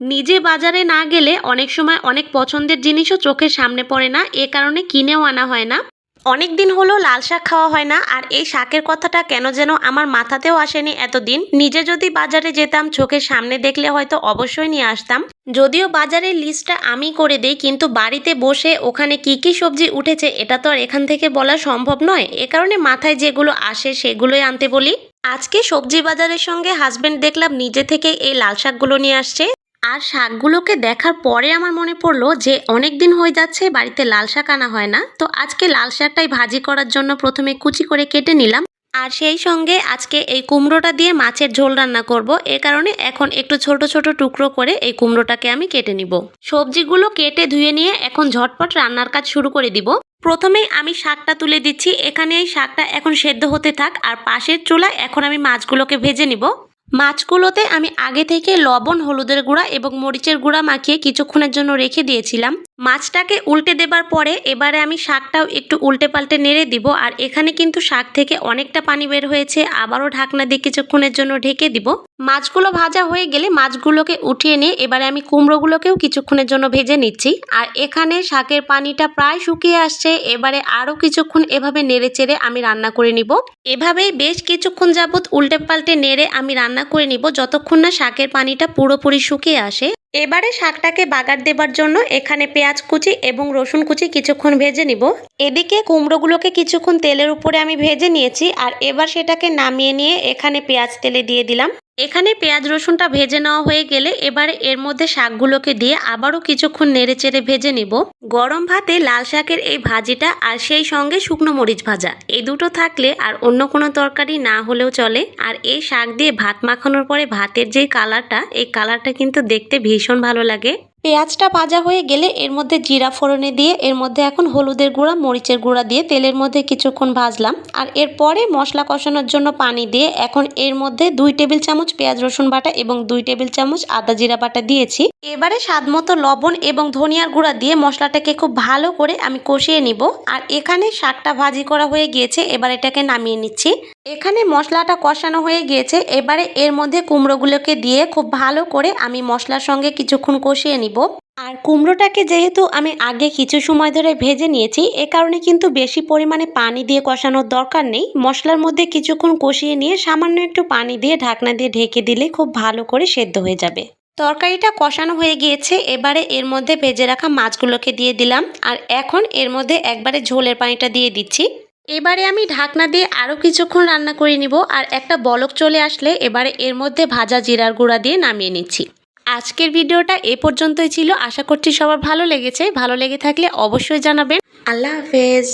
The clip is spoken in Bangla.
নিজে বাজারে না গেলে অনেক সময় অনেক পছন্দের জিনিসও চোখের সামনে পড়ে না, এ কারণে কিনেও আনা হয় না। অনেক দিন হলো লাল শাক খাওয়া হয় না, আর এই শাকের কথাটা কেন যেন আমার মাথাতেও আসেনি এতদিন। নিজে যদি বাজারে যেতাম, চোখের সামনে দেখলে হয়তো অবশ্যই নিয়ে আসতাম। যদিও বাজারের লিস্টটা আমি করে দেই, কিন্তু বাড়িতে বসে ওখানে কি কি সবজি উঠেছে, এটা তো আর এখান থেকে বলা সম্ভব নয়। এ কারণে মাথায় যেগুলো আসে, সেগুলোই আনতে বলি। আজকে সবজি বাজারের সঙ্গে হাজবেন্ড দেখলাম, নিজে থেকে এই লাল শাকগুলো নিয়ে আসছে। আর শাকগুলোকে দেখার পরে আমার মনে পড়ল যে অনেক দিন হয়ে যাচ্ছে, বাড়িতে লাল শাক আনা হয় না। তো আজকে লাল শাকটাই ভাজি করার জন্য প্রথমে কুচি করে কেটে নিলাম। আর সেই সঙ্গে আজকে এই কুমড়োটা দিয়ে মাছের ঝোল রান্না করব। এ কারণে এখন একটু ছোট ছোট টুকরো করে এই কুমড়োটাকে আমি কেটে নিব। সবজিগুলো কেটে ধুয়ে নিয়ে এখন ঝটপট রান্নার কাজ শুরু করে দিব। প্রথমেই আমি শাকটা তুলে দিচ্ছি। এখানে এই শাকটা এখন সেদ্ধ হতে থাক। আর পাশের চুলায় এখন আমি মাছগুলোকে ভেজে নিব। মাছগুলোতে আমি আগে থেকে লবণ, হলুদের গুঁড়া এবং মরিচের গুঁড়া মাখিয়ে কিছুক্ষণের জন্য রেখে দিয়েছিলাম। মাছটাকে উল্টে দেবার পরে এবারে আমি শাকটাও একটু উল্টে পাল্টে নেড়ে দিব আর এখানে কিন্তু শাক থেকে অনেকটা পানি বের হয়েছে, আবারও ঢাকনা দিয়ে কিছুক্ষণের জন্য ঢেকে দিব। মাছগুলো ভাজা হয়ে গেলে মাছগুলোকে উঠিয়ে নিয়ে এবারে আমি কুমড়োগুলোকেও কিছুক্ষণের জন্য ভেজে নিচ্ছি। আর এখানে শাকের পানিটা প্রায় শুকিয়ে আসছে, এবারে আরও কিছুক্ষণ এভাবে নেড়ে চেড়ে আমি রান্না করে নিব। এভাবেই বেশ কিছুক্ষণ যাবত উল্টে পাল্টে নেড়ে আমি রান্না করে নিব, যতক্ষণ না শাকের পানিটা পুরোপুরি শুকিয়ে আসে। এবারে শাকটাকে বাগার দেবার জন্য এখানে পেঁয়াজ কুচি এবং রসুন কুচি কিছুক্ষণ ভেজে নিব। এদিকে কুমড়োগুলোকে কিছুক্ষণ তেলের উপরে আমি ভেজে নিয়েছি আর এবার সেটাকে নামিয়ে নিয়ে এখানে পেঁয়াজ তেলে দিয়ে দিলাম। এখানে পেঁয়াজ রসুনটা ভেজে নেওয়া হয়ে গেলে এবারে এর মধ্যে শাকগুলোকে দিয়ে আবারও কিছুক্ষণ নেড়ে চেড়ে ভেজে নেব। গরম ভাতে লাল শাকের এই ভাজিটা আর সেই সঙ্গে শুকনো মরিচ ভাজা, এই দুটো থাকলে আর অন্য কোনো তরকারি না হলেও চলে। আর এই শাক দিয়ে ভাত মাখানোর পরে ভাতের যে কালারটা, এই কালারটা কিন্তু দেখতে ভীষণ ভালো লাগে। পেঁয়াজটা ভাজা হয়ে গেলে এর মধ্যে জিরা ফোড়নে দিয়ে, এর মধ্যে এখন হলুদের গুঁড়া, মরিচের গুঁড়া দিয়ে তেলের মধ্যে কিছুক্ষণ ভাজলাম। আর এরপরে মশলা কষানোর জন্য পানি দিয়ে এখন এর মধ্যে দুই টেবিল চামচ পেঁয়াজ, রসুন বাটা এবং দুই টেবিল চামচ আদা জিরা বাটা দিয়েছি। এবারে স্বাদ মতো লবণ এবং ধনিয়ার গুঁড়া দিয়ে মশলাটাকে খুব ভালো করে আমি কষিয়ে নিব। আর এখানে শাকটা ভাজি করা হয়ে গিয়েছে, এবার এটাকে নামিয়ে নিচ্ছি। এখানে মশলাটা কষানো হয়ে গিয়েছে, এবারে এর মধ্যে কুমড়োগুলোকে দিয়ে খুব ভালো করে আমি মশলার সঙ্গে কিছুক্ষণ কষিয়ে নিব আর কুমড়োটাকে যেহেতু আমি আগে কিছু সময় ধরে ভেজে নিয়েছি, এ কারণে কিন্তু বেশি পরিমাণে পানি দিয়ে কষানোর দরকার নেই। মশলার মধ্যে কিছুক্ষণ কষিয়ে নিয়ে সামান্য একটু পানি দিয়ে ঢাকনা দিয়ে ঢেকে দিলে খুব ভালো করে সেদ্ধ হয়ে যাবে। তরকারিটা কষানো হয়ে গিয়েছে, এবারে এর মধ্যে ভেজে রাখা মাছগুলোকে দিয়ে দিলাম। আর এখন এর মধ্যে একবারে ঝোলের পানিটা দিয়ে দিচ্ছি। এবারে আমি ঢাকনা দিয়ে আরও কিছুক্ষণ রান্না করে নিব। আর একটা বলক চলে আসলে এবারে এর মধ্যে ভাজা জিরার গুঁড়া দিয়ে নামিয়ে নিচ্ছি। আজকের ভিডিওটা এ পর্যন্তই ছিল। আশা করছি সবার ভালো লেগেছে। ভালো লেগে থাকলে অবশ্যই জানাবেন। আল্লাহ হাফেজ।